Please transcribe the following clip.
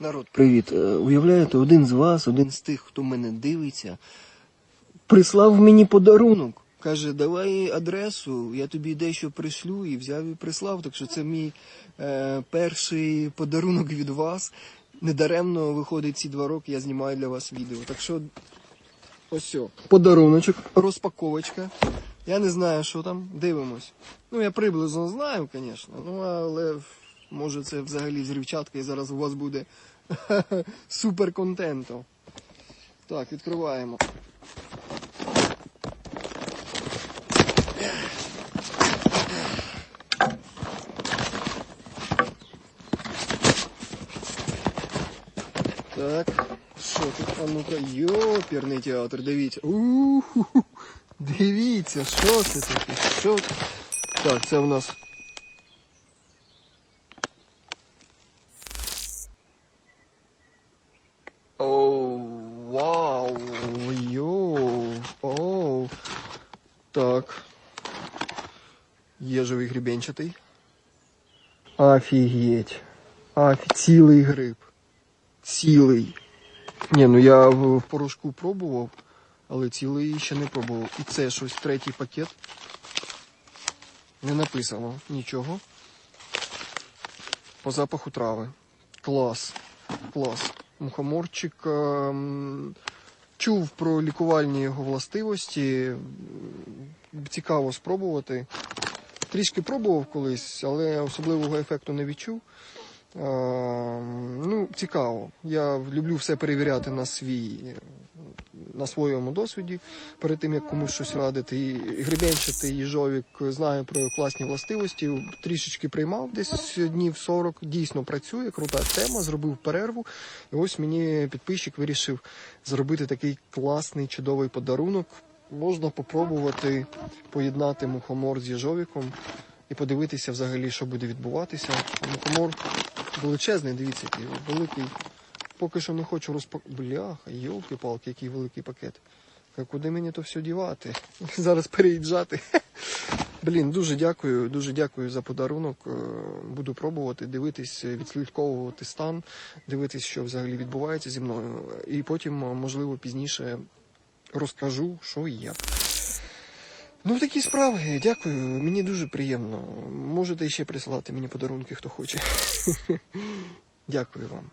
Народ, привіт. Е, Уявляєте, один з вас, один з тих, хто мене дивиться, прислав мені подарунок. Каже, давай адресу, я тобі дещо пришлю і взяв і прислав. Так що це мій е, перший подарунок від вас. Недаремно виходить ці два роки, я знімаю для вас відео. Так що ось все. Подаруночок, розпаковочка. Я не знаю, що там, дивимось. Ну, я приблизно знаю, звісно. Ну, але може це взагалі взривчатка і зараз у вас буде супер контенту. Так, відкриваємо. Так, що тут? А ну-ка, йоперний театр, дивіться. У-ху-ху. Дивіться, що це таке? Що? Так, це у нас. Так. Єжовий гребенчатий. Офігеть. Офі... Цілий гриб. Цілий. Ні, ну я в, в порошку пробував, але цілий ще не пробував. І це щось третій пакет. Не написано нічого. По запаху трави. Клас. Клас. Мухоморчик. ем, Чув про лікувальні його властивості. Цікаво спробувати. Трішки пробував колись, але особливого ефекту не відчув. Е, ну, цікаво. Я люблю все перевіряти на свій, на своєму досвіді, перед тим як комусь щось радити. І гребенчатий їжовік знаю про класні властивості. Трішечки приймав десь днів 40. Дійсно працює, крута тема. Зробив перерву. І ось мені підписчик вирішив зробити такий класний, чудовий подарунок. Можна попробувати поєднати мухомор з їжовіком і подивитися взагалі, що буде відбуватися. Мухомор величезний, дивіться, який великий. Поки що не хочу розпакувати. Бляха, йолки-палки, який великий пакет. Куди мені то все дівати? Зараз переїжджати. Блін, дуже дякую, дуже дякую за подарунок. Е, Буду пробувати дивитись, відслідковувати стан, дивитись, що взагалі відбувається зі мною. І потім, можливо, пізніше розкажу, що і як. Ну, такі справи. Дякую. Мені дуже приємно. Можете ще присилати мені подарунки, хто хоче. Дякую вам.